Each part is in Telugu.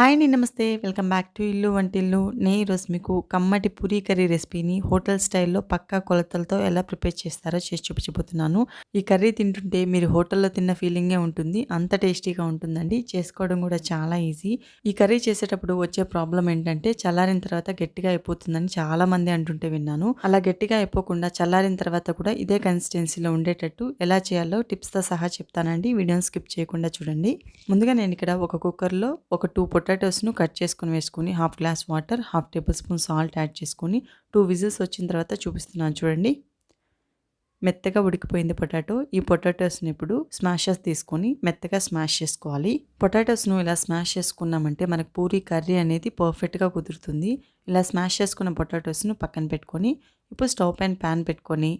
హాయ్ అండి నమస్తే. వెల్కమ్ బ్యాక్ టు ఇల్లు వంటిల్లు. నేను ఈరోజు మీకు కమ్మటి పూరీ కర్రీ రెసిపీని హోటల్ స్టైల్లో పక్కా కొలతలతో ఎలా ప్రిపేర్ చేస్తారో చేసి చూపించబోతున్నాను. ఈ కర్రీ తింటుంటే మీరు హోటల్లో తిన్న ఫీలింగే ఉంటుంది. అంత టేస్టీగా ఉంటుందండి. చేసుకోవడం కూడా చాలా ఈజీ. ఈ కర్రీ చేసేటప్పుడు వచ్చే ప్రాబ్లం ఏంటంటే చల్లారిన తర్వాత గట్టిగా అయిపోతుందని చాలా మంది అంటుంటే విన్నాను. అలా గట్టిగా అయిపోకుండా చల్లారిన తర్వాత కూడా ఇదే కన్సిస్టెన్సీలో ఉండేటట్టు ఎలా చేయాలో టిప్స్తో సహా చెప్తానండి. వీడియోని స్కిప్ చేయకుండా చూడండి. ముందుగా నేను ఇక్కడ ఒక కుక్కర్లో ఒక టూ పొటాటోస్ను కట్ చేసుకుని వేసుకుని half glass water half tablespoon salt add చేసుకుని టూ విజిల్స్ వచ్చిన తర్వాత చూపిస్తున్నాను చూడండి. మెత్తగా ఉడికిపోయింది పొటాటో. ఈ పొటాటోస్ని ఇప్పుడు స్మాషెస్ తీసుకొని మెత్తగా స్మాష్ చేసుకోవాలి. పొటాటోస్ను ఇలా స్మాష్ చేసుకున్నామంటే మనకు పూరి కర్రీ అనేది పర్ఫెక్ట్గా కుదురుతుంది. ఇలా స్మాష్ చేసుకున్న పొటాటోస్ను పక్కన పెట్టుకొని ఇప్పుడు స్టవ్ పైన ప్యాన్ పెట్టుకొని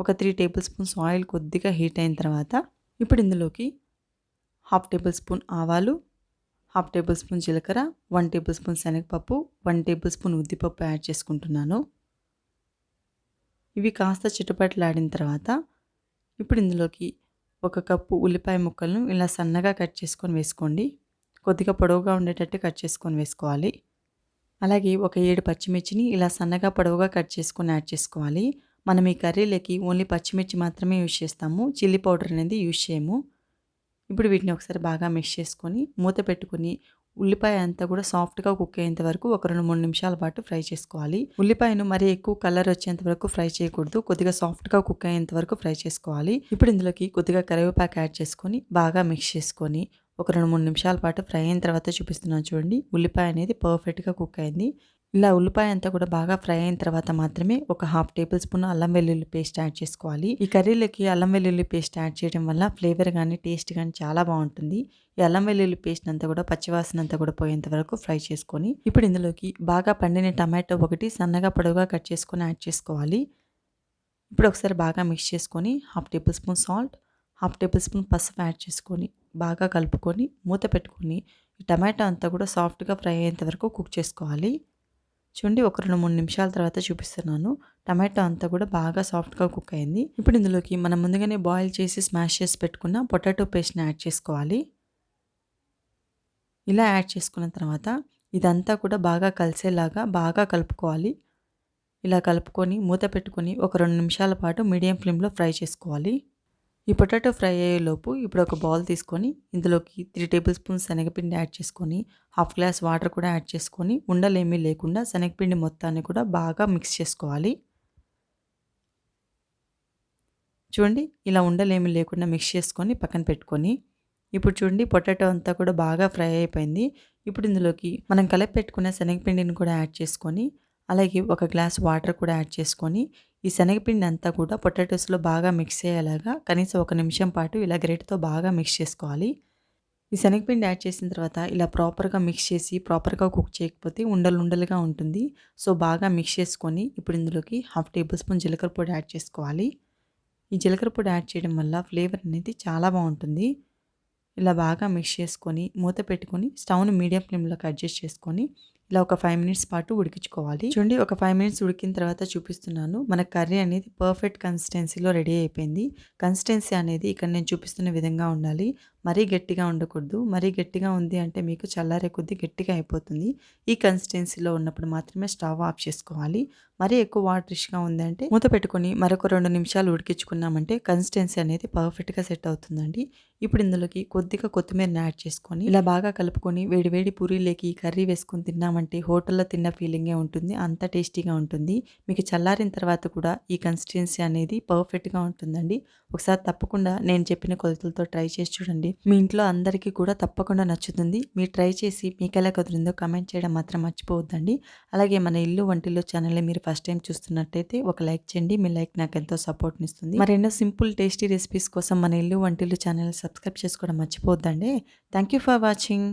ఒక త్రీ టేబుల్ స్పూన్స్ ఆయిల్ కొద్దిగా హీట్ అయిన తర్వాత ఇప్పుడు ఇందులోకి హాఫ్ టేబుల్ స్పూన్ ఆవాలు హాఫ్ టేబుల్ స్పూన్ జీలకర్ర వన్ టేబుల్ స్పూన్ శనగపప్పు వన్ టేబుల్ స్పూన్ ఉద్దిపప్పు యాడ్ చేసుకుంటున్నాను. ఇవి కాస్త చిటపట్లాడిన తర్వాత ఇప్పుడు ఇందులోకి ఒక కప్పు ఉల్లిపాయ ముక్కలను ఇలా సన్నగా కట్ చేసుకొని వేసుకోండి. కొద్దిగా పొడవుగా ఉండేటట్టు కట్ చేసుకొని వేసుకోవాలి. అలాగే ఒక ఏడు పచ్చిమిర్చిని ఇలా సన్నగా పొడవుగా కట్ చేసుకొని యాడ్ చేసుకోవాలి. మనం ఈ కర్రీలకి ఓన్లీ పచ్చిమిర్చి మాత్రమే యూజ్ చేస్తాము. చిల్లీ పౌడర్ అనేది యూజ్ చేయము. ఇప్పుడు వీటిని ఒకసారి బాగా మిక్స్ చేసుకొని మూత పెట్టుకొని ఉల్లిపాయ అంతా కూడా సాఫ్ట్గా కుక్ అయ్యేంత వరకు ఒక రెండు మూడు నిమిషాల పాటు ఫ్రై చేసుకోవాలి. ఉల్లిపాయను మరీ ఎక్కువ కలర్ వచ్చేంత వరకు ఫ్రై చేయకూడదు. కొద్దిగా సాఫ్ట్గా కుక్ అయ్యేంత వరకు ఫ్రై చేసుకోవాలి. ఇప్పుడు ఇందులోకి కొద్దిగా కరివేపాకు యాడ్ చేసుకొని బాగా మిక్స్ చేసుకొని ఒక రెండు మూడు నిమిషాల పాటు ఫ్రై అయిన తర్వాత చూపిస్తున్నాను చూడండి. ఉల్లిపాయ అనేది పర్ఫెక్ట్గా కుక్ అయింది. ఇలా ఉల్లిపాయ అంతా కూడా బాగా ఫ్రై అయిన తర్వాత మాత్రమే ఒక హాఫ్ టేబుల్ స్పూన్ అల్లం వెల్లుల్లి పేస్ట్ యాడ్ చేసుకోవాలి. ఈ కర్రీలకి అల్లం వెల్లుల్లి పేస్ట్ యాడ్ చేయడం వల్ల ఫ్లేవర్ కానీ టేస్ట్ కానీ చాలా బాగుంటుంది. ఈ అల్లం వెల్లుల్లి పేస్ట్ అంతా కూడా పచ్చివాసన అంతా కూడా పోయేంత వరకు ఫ్రై చేసుకొని ఇప్పుడు ఇందులోకి బాగా పండిన టమాటో ఒకటి సన్నగా పొడవుగా కట్ చేసుకొని యాడ్ చేసుకోవాలి. ఇప్పుడు ఒకసారి బాగా మిక్స్ చేసుకొని half tablespoon salt half tablespoon పసుపు యాడ్ చేసుకొని బాగా కలుపుకొని మూత పెట్టుకొని ఈ టమాటో అంతా కూడా సాఫ్ట్గా ఫ్రై అయ్యేంత వరకు కుక్ చేసుకోవాలి. చూడండి ఒక రెండు మూడు నిమిషాల తర్వాత చూపిస్తున్నాను. టమాటో అంతా కూడా బాగా సాఫ్ట్గా కుక్ అయింది. ఇప్పుడు ఇందులోకి మనం ముందుగానే బాయిల్ చేసి స్మాష్ చేసి పెట్టుకున్న పొటాటో పేస్ట్ని యాడ్ చేసుకోవాలి. ఇలా యాడ్ చేసుకున్న తర్వాత ఇదంతా కూడా బాగా కలిసేలాగా బాగా కలుపుకోవాలి. ఇలా కలుపుకొని మూత పెట్టుకొని ఒక రెండు నిమిషాల పాటు మీడియం ఫ్లేమ్లో ఫ్రై చేసుకోవాలి. ఈ పొటాటో ఫ్రై అయ్యేలోపు ఇప్పుడు ఒక బౌల్ తీసుకొని ఇందులోకి త్రీ టేబుల్ స్పూన్స్ శనగపిండి యాడ్ చేసుకొని హాఫ్ గ్లాస్ వాటర్ కూడా యాడ్ చేసుకొని ఉండలేమీ లేకుండా శనగపిండి మొత్తాన్ని కూడా బాగా మిక్స్ చేసుకోవాలి. చూడండి ఇలా ఉండలేమీ లేకుండా మిక్స్ చేసుకొని పక్కన పెట్టుకొని ఇప్పుడు చూడండి పొటాటో అంతా కూడా బాగా ఫ్రై అయిపోయింది. ఇప్పుడు ఇందులోకి మనం కలిపి పెట్టుకున్న శనగపిండిని కూడా యాడ్ చేసుకొని అలాగే ఒక గ్లాస్ వాటర్ కూడా యాడ్ చేసుకొని ఈ శనగపిండి అంతా కూడా పొటాటోస్లో బాగా మిక్స్ అయ్యేలాగా కనీసం ఒక నిమిషం పాటు ఇలా గ్రేట్తో బాగా మిక్స్ చేసుకోవాలి. ఈ శనగపిండి యాడ్ చేసిన తర్వాత ఇలా ప్రాపర్గా మిక్స్ చేసి ప్రాపర్గా కుక్ చేయకపోతే ఉండలు ఉండలుగా ఉంటుంది. సో బాగా మిక్స్ చేసుకొని ఇప్పుడు ఇందులోకి హాఫ్ టేబుల్ స్పూన్ జీలకర్ర పొడి యాడ్ చేసుకోవాలి. ఈ జీలకర్ర పొడి యాడ్ చేయడం వల్ల ఫ్లేవర్ అనేది చాలా బాగుంటుంది. ఇలా బాగా మిక్స్ చేసుకొని మూత పెట్టుకొని స్టవ్ను మీడియం ఫ్లేమ్లోకి అడ్జస్ట్ చేసుకొని ఇలా ఒక ఫైవ్ మినిట్స్ పాటు ఉడికించుకోవాలి. చూడండి ఒక ఫైవ్ మినిట్స్ ఉడికిన తర్వాత చూపిస్తున్నాను. మన కర్రీ అనేది పర్ఫెక్ట్ కన్సిస్టెన్సీలో రెడీ అయిపోయింది. కన్సిస్టెన్సీ అనేది ఇక్కడ నేను చూపిస్తున్న విధంగా ఉండాలి. మరీ గట్టిగా ఉండకూడదు. మరీ గట్టిగా ఉంది అంటే మీకు చల్లారే కొద్దీ గట్టిగా అయిపోతుంది. ఈ కన్సిస్టెన్సీలో ఉన్నప్పుడు మాత్రమే స్టవ్ ఆఫ్ చేసుకోవాలి. మరీ ఎక్కువ వాటరిష్గా ఉందంటే మూత పెట్టుకొని మరొక రెండు నిమిషాలు ఉడికించుకున్నామంటే కన్సిస్టెన్సీ అనేది పర్ఫెక్ట్గా సెట్ అవుతుందండి. ఇప్పుడు ఇందులోకి కొద్దిగా కొత్తిమీరని యాడ్ చేసుకొని ఇలా బాగా కలుపుకొని వేడివేడి పూరీలేకి కర్రీ వేసుకొని తిన్నామంటే హోటల్లో తిన్న ఫీలింగే ఉంటుంది అంత టేస్టీగా ఉంటుంది. మీకు చల్లారిన తర్వాత కూడా ఈ కన్సిస్టెన్సీ అనేది పర్ఫెక్ట్గా ఉంటుందండి. ఒకసారి తప్పకుండా నేను చెప్పిన కొలతలతో ట్రై చేసి చూడండి. మీ ఇంట్లో అందరికీ కూడా తప్పకుండా నచ్చుతుంది. మీరు ట్రై చేసి మీకు ఎలా కుదిరిందో కమెంట్ చేయడం మాత్రం మర్చిపోవద్దండి. అలాగే మన ఇల్లు వంటిల్లో ఛానల్ని మీరు ఫస్ట్ టైం చూస్తున్నట్టయితే ఒక లైక్ చేయండి. మీ లైక్ నాకు ఎంతో సపోర్ట్ని ఇస్తుంది. మరెన్నో సింపుల్ టేస్టీ రెసిపీస్ కోసం మన ఇల్లు వంటిల్లు ఛానల్ సబ్స్క్రైబ్ చేసుకోవడం మర్చిపోవద్దండి. Thank you for watching.